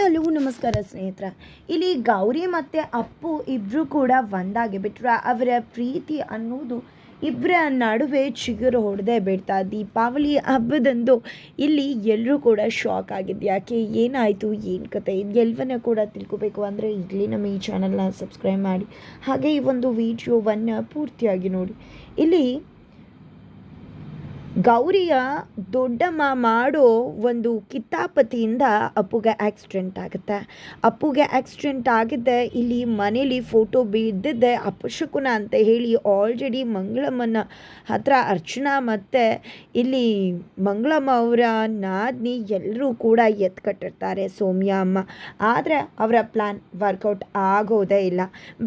ಹಲವು ನಮಸ್ಕಾರ ಸ್ನೇಹಿತರ. ಇಲ್ಲಿ ಗೌರಿ ಮತ್ತು ಅಪ್ಪು ಇಬ್ಬರು ಕೂಡ ಒಂದಾಗಿ ಬಿಟ್ಟರು ಅವರ ಪ್ರೀತಿ ಅನ್ನೋದು ಇಬ್ಬರ ನಡುವೆ ಚಿಗುರು ಹೊಡೆದೇ ಬಿಡ್ತಾ ದೀಪಾವಳಿ ಹಬ್ಬದಂದು ಇಲ್ಲಿ ಎಲ್ಲರೂ ಕೂಡ ಶಾಕ್ ಆಗಿದ್ದು. ಯಾಕೆ, ಏನಾಯಿತು, ಏನು ಕತೆ? ಎಲ್ಲವನ್ನ ಕೂಡ ತಿಳ್ಕೊಬೇಕು ಅಂದರೆ ಇಲ್ಲಿ ನಮ್ಮ ಈ ಚಾನಲ್ನ ಸಬ್ಸ್ಕ್ರೈಬ್ ಮಾಡಿ. ಹಾಗೆ ಈ ಒಂದು ವಿಡಿಯೋವನ್ನು ಪೂರ್ತಿಯಾಗಿ ನೋಡಿ. ಇಲ್ಲಿ ಗೌರಿಯ ದೊಡ್ಡಮ್ಮ ಮಾಡೋ ಒಂದು ಕಿತ್ತಾಪತಿಯಿಂದ ಅಪ್ಪುಗೆ ಆಕ್ಸಿಡೆಂಟ್ ಆಗುತ್ತೆ. ಅಪ್ಪುಗೆ ಆಕ್ಸಿಡೆಂಟ್ ಆಗಿದ್ದೆ, ಇಲ್ಲಿ ಮನೇಲಿ ಫೋಟೋ ಬಿದ್ದಿದ್ದೆ ಅಪಶಕುನ ಅಂತ ಹೇಳಿ ಆಲ್ರೆಡಿ ಮಂಗಳಮ್ಮನ ಹತ್ರ ಅರ್ಚನಾ ಮತ್ತು ಇಲ್ಲಿ ಮಂಗಳಮ್ಮ ಅವರ ನಾದ್ನಿ ಎಲ್ಲರೂ ಕೂಡ ಎತ್ಕಟ್ಟಿರ್ತಾರೆ ಸೌಮ್ಯ ಅಮ್ಮ. ಆದರೆ ಅವರ ಪ್ಲ್ಯಾನ್ ವರ್ಕೌಟ್ ಆಗೋದೇ ಇಲ್ಲ.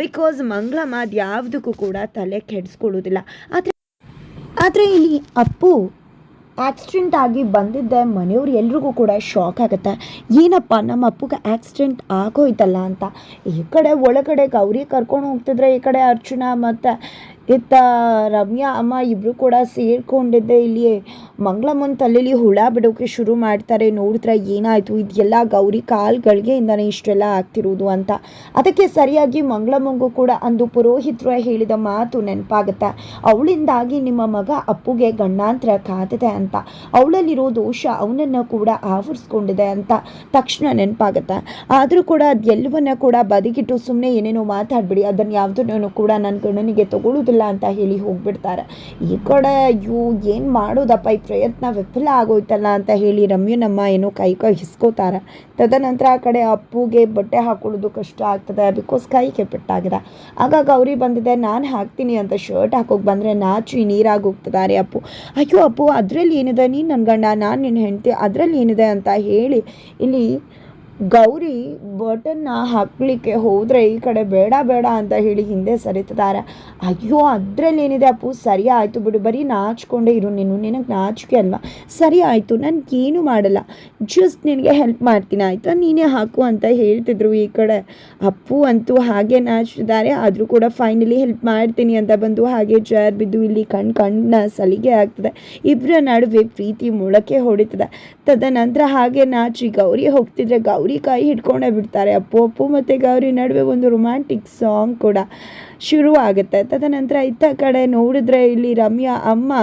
ಬಿಕಾಸ್ ಮಂಗಳಮ್ಮ ಅದು ಯಾವುದಕ್ಕೂ ಕೂಡ ತಲೆ ಕೆಡಿಸ್ಕೊಳ್ಳೋದಿಲ್ಲ. ಆದರೆ ಆದರೆ ಇಲ್ಲಿ ಅಪ್ಪು ಆಕ್ಸಿಡೆಂಟ್ ಆಗಿ ಬಂದಿದ್ದೆ ಮನೆಯವ್ರು ಎಲ್ರಿಗೂ ಕೂಡ ಶಾಕ್ ಆಗುತ್ತೆ. ಏನಪ್ಪ, ನಮ್ಮ ಅಪ್ಪಗೆ ಆಕ್ಸಿಡೆಂಟ್ ಆಗೋಯ್ತಲ್ಲ ಅಂತ. ಈ ಕಡೆ, ಒಳಗಡೆ ಗೌರಿ ಕರ್ಕೊಂಡು ಹೋಗ್ತಿದ್ರೆ ಈ ಕಡೆ ಅರ್ಚನಾ ಮತ್ತು ಇತ್ತ ರಮ್ಯಾ, ಅಮ್ಮ ಇಬ್ಬರು ಕೂಡ ಸೇರ್ಕೊಂಡಿದ್ದೆ ಇಲ್ಲಿ ಮಂಗಳಮ್ಮನ ತಲೆಯಲ್ಲಿ ಹುಳ ಬಿಡೋಕೆ ಶುರು ಮಾಡ್ತಾರೆ. ನೋಡಿದ್ರೆ ಏನಾಯಿತು? ಇದೆಲ್ಲ ಗೌರಿ ಕಾಲ್ಗಳಿಗೆಯಿಂದನೇ ಇಷ್ಟೆಲ್ಲ ಆಗ್ತಿರೋದು ಅಂತ. ಅದಕ್ಕೆ ಸರಿಯಾಗಿ ಮಂಗಳಮ್ಮಂಗೂ ಕೂಡ ಅಂದು ಪುರೋಹಿತರು ಹೇಳಿದ ಮಾತು ನೆನಪಾಗುತ್ತೆ. ಅವಳಿಂದಾಗಿ ನಿಮ್ಮ ಮಗ ಅಪ್ಪುಗೆ ಗಂಡಾಂತರ ಕಾದಿದೆ ಅಂತ. ಅವಳಲ್ಲಿರೋ ದೋಷ ಅವನನ್ನು ಕೂಡ ಆವರಿಸ್ಕೊಂಡಿದೆ ಅಂತ ತಕ್ಷಣ ನೆನಪಾಗುತ್ತೆ. ಆದರೂ ಕೂಡ ಅದೆಲ್ಲವನ್ನ ಕೂಡ ಬದಿಗಿಟ್ಟು ಸುಮ್ಮನೆ ಏನೇನೋ ಮಾತಾಡ್ಬಿಡಿ. ಅದನ್ನು ಯಾವುದನ್ನು ಕೂಡ ನನ್ನ ಗಣನಿಗೆ ತಗೊಳ್ಳೋದಿಲ್ಲ ಅಂತ ಹೇಳಿ ಹೋಗ್ಬಿಡ್ತಾರೆ. ಈ ಕಡೆ ಅಯ್ಯೋ, ಏನು ಮಾಡೋದಪ್ಪ? ಈ ಪ್ರಯತ್ನ ವಿಫಲ ಆಗೋಯ್ತಲ್ಲ ಅಂತ ಹೇಳಿ ರಮ್ಯನಮ್ಮ ಏನು ಕೈ ಕೈ ಹಿಸ್ಕೋತಾರೆ. ತದನಂತರ ಆ ಕಡೆ ಅಪ್ಪುಗೆ ಬಟ್ಟೆ ಹಾಕೊಳ್ಳೋದು ಕಷ್ಟ ಆಗ್ತದೆ. ಬಿಕಾಸ್ ಕೈ ಪೆಟ್ಟಾಗಿದೆ ಆಗ ಗೌರಿ ಬಂದಿದೆ, ನಾನು ಹಾಕ್ತೀನಿ ಅಂತ ಶರ್ಟ್ ಹಾಕೋಕೆ ಬಂದರೆ ನಾಚಿ ನೀರಾಗಿ ಹೋಗ್ತಿದ್ದಾರೆ ಅಪ್ಪು. ಅಯ್ಯೋ ಅಪ್ಪು, ಅದರಲ್ಲಿ ಏನಿದೆ? ನೀನು ನನ್ನ ಗಂಡ, ನಾನು ನಿನ್ನ ಹೆಂಡತಿ, ಅದರಲ್ಲಿ ಏನಿದೆ? ಅಂತ ಹೇಳಿ ಇಲ್ಲಿ ಗೌರಿ ಬಟನ್ನ ಹಾಕ್ಲಿಕ್ಕೆ ಹೋದರೆ ಈ ಕಡೆ ಬೇಡ ಬೇಡ ಅಂತ ಹೇಳಿ ಹಿಂದೆ ಸರಿತಿದ್ದಾರೆ ಅಯ್ಯೋ ಅದರಲ್ಲಿ ಏನಿದೆ ಅಪ್ಪು? ಸರಿ ಆಯಿತು ಬಿಡು, ಬರೀ ನಾಚ್ಕೊಂಡೇ ಇರು ನೀನು. ನಿನಗೆ ನಾಚಿಕೆ ಅಲ್ವಾ? ಸರಿ ಆಯಿತು ನನಗೇನು ಮಾಡಲ್ಲ. ಜಸ್ಟ್ ನಿನಗೆ ಹೆಲ್ಪ್ ಮಾಡ್ತೀನಿ, ಆಯಿತಾ? ನೀನೇ ಹಾಕು ಅಂತ ಹೇಳ್ತಿದ್ರು ಈ ಕಡೆ. ಅಪ್ಪು ಅಂತೂ ಹಾಗೆ ನಾಚ್ತಿದ್ದಾರೆ, ಆದರೂ ಕೂಡ ಫೈನಲಿ ಹೆಲ್ಪ್ ಮಾಡ್ತೀನಿ ಅಂತ ಬಂದು ಹಾಗೆ ಜಾರ್ ಬಿದ್ದು ಇಲ್ಲಿ ಕಣ್ಣು ಕಣ್ಣ ಸಲಿಗೆ ಆಗ್ತದೆ. ಇಬ್ಬರ ನಡುವೆ ಪ್ರೀತಿ ಮೊಳಕೆ ಹೊಡಿತದೆ. ತದನಂತರ ಹಾಗೆ ನಾಚಿ ಗೌರಿ ಹೋಗ್ತಿದ್ರೆ ಗೌರಿ ಕೈ ಹಿಡ್ಕೊಂಡೇ ಬಿಡ್ತಾರೆ. ಅಪ್ಪು ಅಪ್ಪು ಮತ್ತು ಗೌರಿ ನಡುವೆ ಒಂದು ರೊಮ್ಯಾಂಟಿಕ್ ಸಾಂಗ್ ಕೂಡ ಶುರು ಆಗುತ್ತೆ ತದನಂತರ ಇತ್ತ ಕಡೆ ನೋಡಿದ್ರೆ ಇಲ್ಲಿ ರಮ್ಯಾ ಅಮ್ಮ,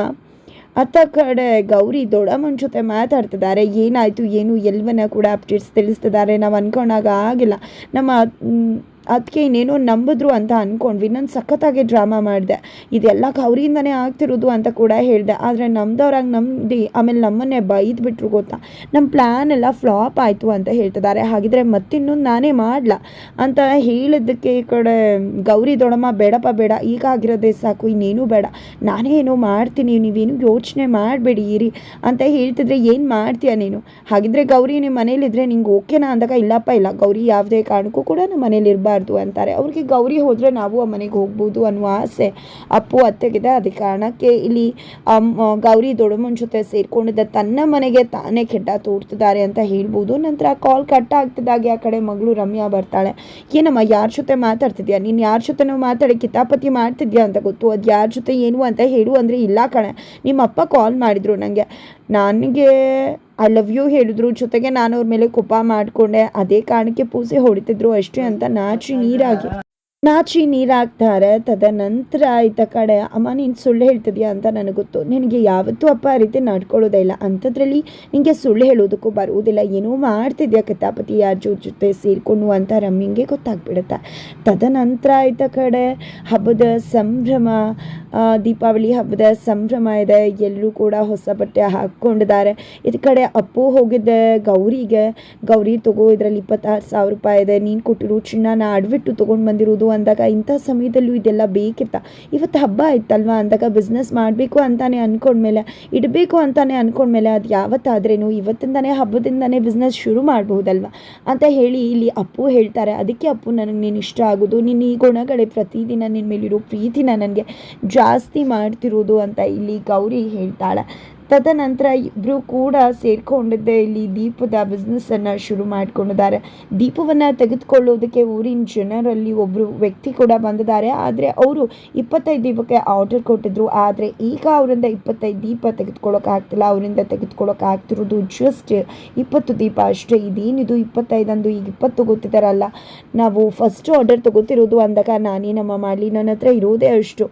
ಅತ್ತ ಕಡೆ ಗೌರಿ ದೊಡ್ಡಮ್ಮನ ಜೊತೆ ಮಾತಾಡ್ತಿದ್ದಾರೆ. ಏನಾಯಿತು, ಏನು ಎಲ್ಲವನ್ನ ಕೂಡ ಅಪ್ಡೇಟ್ಸ್ ತಿಳಿಸ್ತಿದ್ದಾರೆ. ನಾವು ಅನ್ಕೊಂಡಾಗ ಆಗಿಲ್ಲ. ನಮ್ಮ ಅದಕ್ಕೆ ಇನ್ನೇನೋ ನಂಬಿದ್ರು ಅಂತ ಅಂದ್ಕೊಂಡ್ವಿ ನಾನು ಸಖತ್ತಾಗಿ ಡ್ರಾಮಾ ಮಾಡಿದೆ. ಇದೆಲ್ಲ ಗೌರಿಯಿಂದನೇ ಆಗ್ತಿರೋದು ಅಂತ ಕೂಡ ಹೇಳಿದೆ. ಆದರೆ ನಮ್ದವ್ರಾಗ ನಂಬಿ ಆಮೇಲೆ ನಮ್ಮನ್ನೇ ಬೈದ್ಬಿಟ್ರು ಗೊತ್ತಾ? ನಮ್ಮ ಪ್ಲ್ಯಾನ್ ಎಲ್ಲ ಫ್ಲಾಪ್ ಆಯಿತು ಅಂತ ಹೇಳ್ತಿದ್ದಾರೆ. ಹಾಗಿದ್ರೆ ಮತ್ತಿನ್ನೊಂದು ನಾನೇ ಮಾಡಲ? ಅಂತ ಹೇಳಿದ್ದಕ್ಕೆ ಈ ಕಡೆ ಗೌರಿ ದೊಡಮ್ಮ, ಬೇಡಪ್ಪ, ಬೇಡ. ಈಗ ಆಗಿರೋದೇ ಸಾಕು, ಇನ್ನೇನೂ ಬೇಡ. ನಾನೇ ಏನೋ ಮಾಡ್ತೀನಿ, ನೀವೇನು ಯೋಚನೆ ಮಾಡಬೇಡಿ, ಇರಿ ಅಂತ ಹೇಳ್ತಿದ್ರೆ ಏನು ಮಾಡ್ತೀಯ ನೀನು? ಹಾಗಿದ್ರೆ ಗೌರಿ ನಿಮ್ಮ ಮನೇಲಿದ್ರೆ ನಿಂಗೆ ಓಕೆನಾ ಅಂದಾಗ, ಇಲ್ಲಪ್ಪ, ಇಲ್ಲ. ಗೌರಿ ಯಾವುದೇ ಕಾರಣಕ್ಕೂ ಕೂಡ ನಮ್ಮ ಮನೇಲಿ ಇರಬಾರ್ದು ಅಂತಾರೆ. ಅವ್ರಿಗೆ ಗೌರಿ ಹೋದರೆ ನಾವು ಆ ಮನೆಗೆ ಹೋಗ್ಬೋದು ಅನ್ನುವ ಆಸೆ ಅಪ್ಪು, ಅತ್ತೆಗಿದೆ. ಅದೇ ಕಾರಣಕ್ಕೆ ಇಲ್ಲಿ ಗೌರಿ ದೊಡ್ಡಮ್ಮನ ಜೊತೆ ಸೇರ್ಕೊಂಡಿದ್ದ ತನ್ನ ಮನೆಗೆ ತಾನೇ ಕೆಟ್ಟ ತೋರ್ತಿದ್ದಾರೆ ಅಂತ ಹೇಳ್ಬೋದು. ನಂತರ ಕಾಲ್ ಕಟ್ ಆಗ್ತಿದ್ದಾಗೆ ಆ ಕಡೆ ಮಗಳು ರಮ್ಯಾ ಬರ್ತಾಳೆ. ಏನಮ್ಮ, ಯಾರ ಜೊತೆ ಮಾತಾಡ್ತಿದ್ಯಾ? ನೀನು ಯಾರ ಜೊತೆನೋ ಮಾತಾಡಿ ಕಿತಾಪತಿ ಮಾಡ್ತಿದ್ಯಾ ಅಂತ ಗೊತ್ತು. ಅದು ಯಾರ ಜೊತೆ ಏನು ಅಂತ ಹೇಳು ಅಂದರೆ ಇಲ್ಲ ಕಣೆ. ನಿಮ್ಮ ಅಪ್ಪ ಕಾಲ್ ಮಾಡಿದ್ರು ನನಗೆ ನನಗೆ ಐ ಲವ್ ಯು ಹೇಳಿದ್ರು. ಜೊತೆಗೆ ನಾನು ಅವ್ರ ಮೇಲೆ ಕೋಪ ಮಾಡಿಕೊಂಡೆ. ಅದೇ ಕಾರಣಕ್ಕೆ ಪೂಜೆ ಹೊಡಿತಿದ್ರು ಅಷ್ಟೇ ಅಂತ ನಾಚಿ ನೀರಾಗಿ. ನಾಚಿ ನೀರಾಗ್ತಾರೆ. ತದನಂತರ ಆಯ್ತ ಕಡೆ, ಅಮ್ಮ, ನೀನು ಸುಳ್ಳು ಹೇಳ್ತಿದ್ಯಾ ಅಂತ ನನಗೆ ಗೊತ್ತು. ನಿನಗೆ ಯಾವತ್ತೂ ಅಪ್ಪ ಆ ರೀತಿ ನಡ್ಕೊಳ್ಳೋದೇ ಇಲ್ಲ. ಅಂಥದ್ರಲ್ಲಿ ನಿನಗೆ ಸುಳ್ಳು ಹೇಳೋದಕ್ಕೂ ಬರುವುದಿಲ್ಲ. ಏನೂ ಮಾಡ್ತಿದ್ಯಾ ಕಥಾಪತಿ ಯಾರ ಜೊತೆ ಸೇರಿಕೊಂಡು ಅಂತ ರಮ್ಮಿಂಗೆ ಗೊತ್ತಾಗ್ಬಿಡುತ್ತೆ. ತದನಂತರ ಆಯ್ತ ಕಡೆ, ಹಬ್ಬದ ಸಂಭ್ರಮ ದೀಪಾವಳಿ ಹಬ್ಬದ ಸಂಭ್ರಮ ಇದೆ. ಎಲ್ಲರೂ ಕೂಡ ಹೊಸ ಬಟ್ಟೆ ಹಾಕ್ಕೊಂಡಿದ್ದಾರೆ. ಇದ ಕಡೆ ಅಪ್ಪು ಹೋಗಿದ್ದೆ ಗೌರಿಗೆ. ಗೌರಿ, ತಗೋ, ಇದರಲ್ಲಿ ಇಪ್ಪತ್ತಾರು ಸಾವಿರ ರೂಪಾಯಿ ಇದೆ. ನೀನು ಕೊಟ್ಟಿರೋ ಚಿನ್ನನ ಅಡ್ಬಿಟ್ಟು ತೊಗೊಂಡು ಬಂದಿರೋದು ಅಂದಾಗ ಇಂಥ ಸಮಯದಲ್ಲೂ ಇದೆಲ್ಲ ಬೇಕಿತ್ತ? ಇವತ್ತು ಹಬ್ಬ ಆಯ್ತಲ್ವಾ? ಅಂದಾಗ ಬಿಸ್ನೆಸ್ ಮಾಡಬೇಕು ಅಂತಾನೆ ಅಂದ್ಕೊಂಡ್ಮೇಲೆ ಇಡಬೇಕು ಅಂತಾನೆ ಅಂದ್ಕೊಂಡ್ಮೇಲೆ ಅದು ಯಾವತ್ತಾದ್ರೇನು ಇವತ್ತಿಂದಾನೇ ಹಬ್ಬದಿಂದನೇ ಬಿಸ್ನೆಸ್ ಶುರು ಮಾಡ್ಬೋದಲ್ವಾ ಅಂತ ಹೇಳಿ ಇಲ್ಲಿ ಅಪ್ಪು ಹೇಳ್ತಾರೆ. ಅದಕ್ಕೆ ಅಪ್ಪು ನನಗೆ ನೀನು ಇಷ್ಟ ಆಗೋದು ನಿನ್ನ ಈ ಗುಣಗಳೇ ಪ್ರತಿದಿನ ನಿನ್ನ ಮೇಲಿರೋ ಪ್ರೀತಿನ ನನಗೆ ಜಾಸ್ತಿ ಮಾಡ್ತಿರೋದು ಅಂತ ಇಲ್ಲಿ ಗೌರಿ ಹೇಳ್ತಾಳೆ. ತದನಂತರ ಇಬ್ಬರು ಕೂಡ ಸೇರಿಕೊಂಡಿದ್ದೆ. ಇಲ್ಲಿ ದೀಪದ ಬಿಸ್ನೆಸ್ಸನ್ನು ಶುರು ಮಾಡಿಕೊಂಡಿದ್ದಾರೆ. ದೀಪವನ್ನು ತೆಗೆದುಕೊಳ್ಳೋದಕ್ಕೆ ಊರಿನ ಜನರಲ್ಲಿ ಒಬ್ಬರು ವ್ಯಕ್ತಿ ಕೂಡ ಬಂದಿದ್ದಾರೆ. ಆದರೆ ಅವರು ಇಪ್ಪತ್ತೈದು ದೀಪಕ್ಕೆ ಆರ್ಡರ್ ಕೊಟ್ಟಿದ್ರು. ಆದರೆ ಈಗ ಅವರಿಂದ ಇಪ್ಪತ್ತೈದು ದೀಪ ತೆಗೆದುಕೊಳ್ಳೋಕ್ಕಾಗ್ತಿಲ್ಲ ಅವರಿಂದ ತೆಗೆದುಕೊಳ್ಳೋಕ್ಕಾಗ್ತಿರೋದು ಜಸ್ಟ್ ಇಪ್ಪತ್ತು ದೀಪ ಅಷ್ಟೇ. ಇದೇನಿದು ಇಪ್ಪತ್ತೈದಂದು? ಈಗ ಇಪ್ಪತ್ತು ಗೊತ್ತಿದ್ದಾರಲ್ಲ. ನಾವು ಫಸ್ಟ್ ಆರ್ಡರ್ ತಗೋತಿರೋದು ಅಂದಾಗ ನಾನೇ ನಮ್ಮ ಮಾಡಲಿ? ನನ್ನ ಹತ್ರ ಇರೋದೇ ಅಷ್ಟು.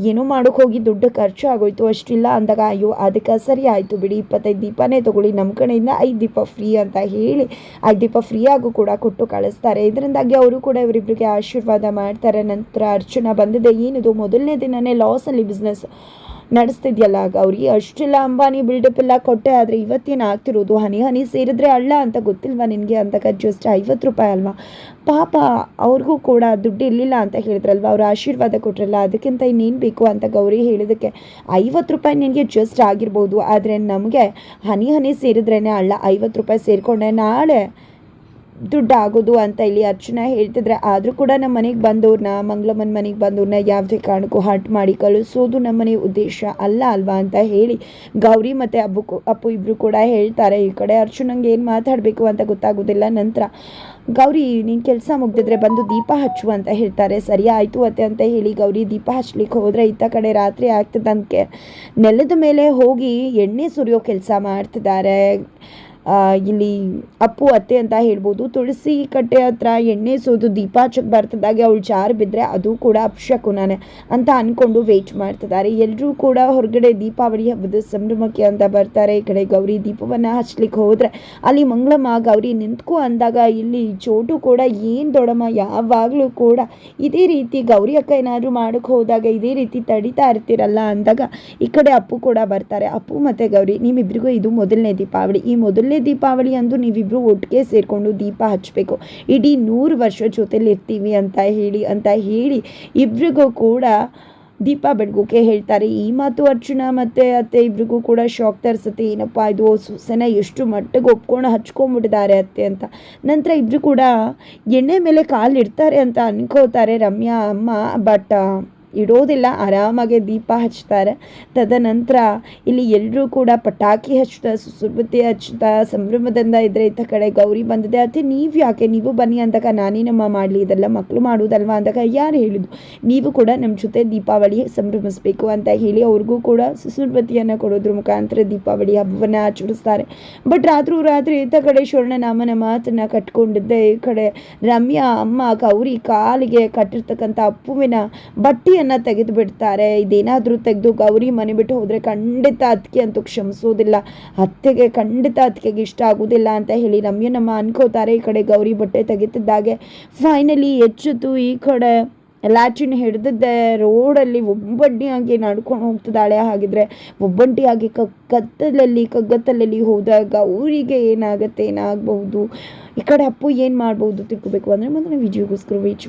ಏನೋ ಮಾಡೋಕೆ ಹೋಗಿ ದುಡ್ಡು ಖರ್ಚು ಆಗೋಯ್ತು, ಅಷ್ಟಿಲ್ಲ ಅಂದಾಗ ಅಯ್ಯೋ, ಅದಕ್ಕೆ ಸರಿ ಆಯಿತು ಬಿಡಿ, ಇಪ್ಪತ್ತೈದು ದೀಪನೇ ತೊಗೊಳ್ಳಿ, ನಮ್ಮ ಕಡೆಯಿಂದ ಐದು ದೀಪ ಫ್ರೀ ಅಂತ ಹೇಳಿ, ಐದು ದೀಪ ಫ್ರೀಯಾಗೂ ಕೂಡ ಕೊಟ್ಟು ಕಳಿಸ್ತಾರೆ. ಇದರಿಂದಾಗಿ ಅವರು ಕೂಡ ಇವರಿಬ್ಬರಿಗೆ ಆಶೀರ್ವಾದ ಮಾಡ್ತಾರೆ. ನಂತರ ಅರ್ಚನಾ ಬಂದಿದೆ. ಏನಿದು? ಮೊದಲನೇ ದಿನನೇ ಲಾಸಲ್ಲಿ ಬಿಸ್ನೆಸ್ ನಡೆಸ್ತಿದ್ಯಲ್ಲ. ಗೌರಿ ಅಷ್ಟೆಲ್ಲ ಅಂಬಾನಿ ಬಿಲ್ಡಪ್ ಎಲ್ಲ ಕೊಟ್ಟೆ. ಆದರೆ ಇವತ್ತೇನು ಆಗ್ತಿರೋದು? ಹನಿ ಹನಿ ಸೇರಿದ್ರೆ ಅಳ್ಳ ಅಂತ ಗೊತ್ತಿಲ್ವಾ ನಿನಗೆ? ಅಂತ ಜಸ್ಟ್ ಐವತ್ತು ರೂಪಾಯಿ ಅಲ್ವಾ? ಪಾಪ ಅವ್ರಿಗೂ ಕೂಡ ದುಡ್ಡು ಇರಲಿಲ್ಲ ಅಂತ ಹೇಳಿದ್ರಲ್ವ? ಅವ್ರು ಆಶೀರ್ವಾದ ಕೊಟ್ರಲ್ಲ. ಅದಕ್ಕಿಂತ ಇನ್ನೇನು ಬೇಕು ಅಂತ ಗೌರಿ ಹೇಳಿದಕ್ಕೆ. ಐವತ್ತು ರೂಪಾಯಿ ನಿನಗೆ ಜಸ್ಟ್ ಆಗಿರ್ಬೋದು. ಆದರೆ ನಮಗೆ ಹನಿ ಹನಿ ಸೇರಿದ್ರೇ ಅಲ್ಲ ಐವತ್ತು ರೂಪಾಯಿ ಸೇರಿಕೊಂಡೆ. ನಾಳೆ ದುಡ್ಡು ಆಗೋದು ಅಂತ ಇಲ್ಲಿ ಅರ್ಚನಾ ಹೇಳ್ತಿದ್ರೆ, ಆದರೂ ಕೂಡ ನಮ್ಮ ಮನೆಗೆ ಬಂದವ್ರನ್ನ ಮಂಗಳಮ್ಮನ ಮನೆಗೆ ಬಂದವ್ರನ್ನ ಯಾವುದೇ ಕಾರಣಕ್ಕೂ ಹರ್ಟ್ ಮಾಡಿ ಕಳಿಸೋದು ನಮ್ಮ ಮನೆ ಉದ್ದೇಶ ಅಲ್ಲ ಅಲ್ವಾ ಅಂತ ಹೇಳಿ ಗೌರಿ ಮತ್ತು ಅಬ್ಬು ಅಪ್ಪು ಇಬ್ಬರು ಕೂಡ ಹೇಳ್ತಾರೆ ಈ ಕಡೆ. ಅರ್ಚನಂಗೆ ಏನು ಮಾತಾಡಬೇಕು ಅಂತ ಗೊತ್ತಾಗೋದಿಲ್ಲ. ನಂತರ, ಗೌರಿ ನೀನು ಕೆಲಸ ಮುಗ್ದಿದ್ರೆ ಬಂದು ದೀಪ ಹಚ್ಚು ಅಂತ ಹೇಳ್ತಾರೆ. ಸರಿ ಆಯಿತು ಅತ್ತೆ ಅಂತ ಹೇಳಿ ಗೌರಿ ದೀಪ ಹಚ್ಚಲಿಕ್ಕೆ ಹೋದರೆ ಇತ್ತ ಕಡೆ ರಾತ್ರಿ ಆಗ್ತದಂತೆ ನೆಲದ ಮೇಲೆ ಹೋಗಿ ಎಣ್ಣೆ ಸುರಿಯೋ ಕೆಲಸ ಮಾಡ್ತಿದ್ದಾರೆ. ಇಲ್ಲಿ ಅಪ್ಪು, ಅತ್ತೆ ಅಂತ ಹೇಳ್ಬೋದು. ತುಳಸಿ ಕಟ್ಟೆ ಹತ್ರ ಎಣ್ಣೆ ಸೋದು ದೀಪ ಹಚ್ಚಕ್ಕೆ ಬರ್ತಿದ್ದಾಗೆ ಅವಳು ಜಾರು ಬಿದ್ದರೆ ಅದು ಕೂಡ ಅಪಶಕುನಾನೆ ಅಂತ ಅಂದ್ಕೊಂಡು ವೆಯ್ಟ್ ಮಾಡ್ತಿದ್ದಾರೆ. ಎಲ್ಲರೂ ಕೂಡ ಹೊರಗಡೆ ದೀಪಾವಳಿ ಹಬ್ಬದ ಸಂಭ್ರಮಕ್ಕೆ ಅಂತ ಬರ್ತಾರೆ. ಈ ಕಡೆ ಗೌರಿ ದೀಪವನ್ನು ಹಚ್ಲಿಕ್ಕೆ ಹೋದರೆ ಅಲ್ಲಿ ಮಂಗಳಮ್ಮ ಗೌರಿ ನಿಂತ್ಕೊ ಅಂದಾಗ ಇಲ್ಲಿ ಚೋಟು ಕೂಡ ಏನು ದೊಡಮ್ಮ ಯಾವಾಗಲೂ ಕೂಡ ಇದೇ ರೀತಿ ಗೌರಿ ಅಕ್ಕ ಏನಾದರೂ ಮಾಡೋಕ್ಕೆ ಹೋದಾಗ ಇದೇ ರೀತಿ ತಡಿತಾ ಇರ್ತೀರಲ್ಲ ಅಂದಾಗ ಈ ಕಡೆ ಅಪ್ಪು ಕೂಡ ಬರ್ತಾರೆ. ಅಪ್ಪು ಮತ್ತು ಗೌರಿ ನಿಮ್ಮಿಬ್ಬರಿಗೂ ಇದು ಮೊದಲನೇ ದೀಪಾವಳಿ. ಈ ಮೊದಲನೇ ದೀಪಾವಳಿ ಅಂದು ನೀವಿಬ್ರು ಒಟ್ಟಿಗೆ ಸೇರಿಕೊಂಡು ದೀಪ ಹಚ್ಚಬೇಕು ಇಡೀ ನೂರು ವರ್ಷ ಜೊತೆಲಿ ಇರ್ತೀವಿ ಅಂತ ಹೇಳಿ ಅಂತ ಹೇಳಿ ಇಬ್ರಿಗೂ ಕೂಡ ದೀಪ ಬೆಳಗೋಕೆ ಹೇಳ್ತಾರೆ. ಈ ಮಾತು ಅರ್ಜುನ ಮತ್ತು ಅತ್ತೆ ಇಬ್ರಿಗೂ ಕೂಡ ಶಾಕ್ ತರಿಸುತ್ತೆ. ಏನಪ್ಪ ಇದು ಸೊಸೆನ ಎಷ್ಟು ಮಟ್ಟಿಗೆ ಒಪ್ಕೊಂಡು ಹಚ್ಕೊಂಡ್ಬಿಟ್ಟಿದ್ದಾರೆ ಅತ್ತೆ ಅಂತ. ನಂತರ ಇಬ್ಬರು ಕೂಡ ಎಣ್ಣೆ ಮೇಲೆ ಕಾಲು ಇಡ್ತಾರೆ ಅಂತ ಅನ್ಕೋತಾರೆ ರಮ್ಯಾ, ಅಮ್ಮ ಬಟ್ ಇಡೋದಿಲ್ಲ, ಆರಾಮಾಗಿ ದೀಪ ಹಚ್ತಾರೆ. ತದನಂತರ ಇಲ್ಲಿ ಎಲ್ಲರೂ ಕೂಡ ಪಟಾಕಿ ಹಚ್ತಾ ಸುಸುಬತ್ತಿ ಹಚ್ತಾ ಸಂಭ್ರಮದಿಂದ ಇದ್ರೆ ಇತ್ತ ಕಡೆ ಗೌರಿ ಬಂದಿದೆ. ಅತ್ತೆ ನೀವು ಯಾಕೆ? ನೀವು ಬನ್ನಿ ಅಂದಾಗ ನಾನೇನಮ್ಮ ಮಾಡಲಿ, ಇದೆಲ್ಲ ಮಕ್ಕಳು ಮಾಡೋದಲ್ವಾ ಅಂದಾಗ ಯಾರು ಹೇಳಿದ್ದು? ನೀವು ಕೂಡ ನಮ್ಮ ಜೊತೆ ದೀಪಾವಳಿ ಸಂಭ್ರಮಿಸಬೇಕು ಅಂತ ಹೇಳಿ ಅವ್ರಿಗೂ ಕೂಡ ಸುಸುಬತ್ತಿಯನ್ನು ಕೊಡೋದ್ರ ಮುಖಾಂತರ ದೀಪಾವಳಿ ಹಬ್ಬವನ್ನು ಆಚರಿಸ್ತಾರೆ. ಬಟ್ ರಾತ್ರಿ ರಾತ್ರಿ ಇತ್ತ ಕಡೆ ಸ್ವರ್ಣನಾಮನ ಮಾತನ್ನು ಕಟ್ಕೊಂಡಿದ್ದೆ ಈ ಕಡೆ ರಮ್ಯಾ, ಅಮ್ಮ, ಗೌರಿ ಕಾಲಿಗೆ ಕಟ್ಟಿರ್ತಕ್ಕಂಥ ಅಪ್ಪುವಿನ ಬಟ್ಟೆಯನ್ನು ತೆಗೆದು ಬಿಡ್ತಾರೆ ಇದೇನಾದರೂ ತೆಗೆದು ಗೌರಿ ಮನೆ ಬಿಟ್ಟು ಹೋದರೆ ಖಂಡಿತ ಅದಕ್ಕೆ ಅಂತೂ ಕ್ಷಮಿಸೋದಿಲ್ಲ. ಅತ್ತೆಗೆ ಖಂಡಿತ ಅದಕ್ಕೆ ಇಷ್ಟ ಆಗೋದಿಲ್ಲ ಅಂತ ಹೇಳಿ ರಮ್ಯನಮ್ಮ ಅನ್ಕೋತಾರೆ. ಈ ಕಡೆ ಗೌರಿ ಬಟ್ಟೆ ತೆಗೆತಿದ್ದಾಗೆ ಫೈನಲಿ ಹೆಚ್ಚಿತು ಈ ಕಡೆ ಲಾಚಿನ ಹಿಡ್ದಿದ್ದೆ. ರೋಡಲ್ಲಿ ಒಬ್ಬಂಟಿಯಾಗಿ ನಡ್ಕೊಂಡು ಹೋಗ್ತಿದ್ದಾಳೆ. ಹಾಗಿದ್ರೆ ಒಬ್ಬಂಟಿಯಾಗಿ ಕತ್ತಲಲ್ಲಿ ಕಗ್ಗತ್ತಲಲ್ಲಿ ಹೋದಾಗ ಊರಿಗೆ ಏನಾಗುತ್ತೆ, ಏನಾಗಬಹುದು? ಈ ಕಡೆ ಅಪ್ಪು ಏನು ಮಾಡ್ಬೋದು ತಿಳ್ಕೊಬೇಕು. ಅಂದರೆ ಮುಂದಿನ ವಿಜಯಗೋಸ್ಕರ ವೇಚ್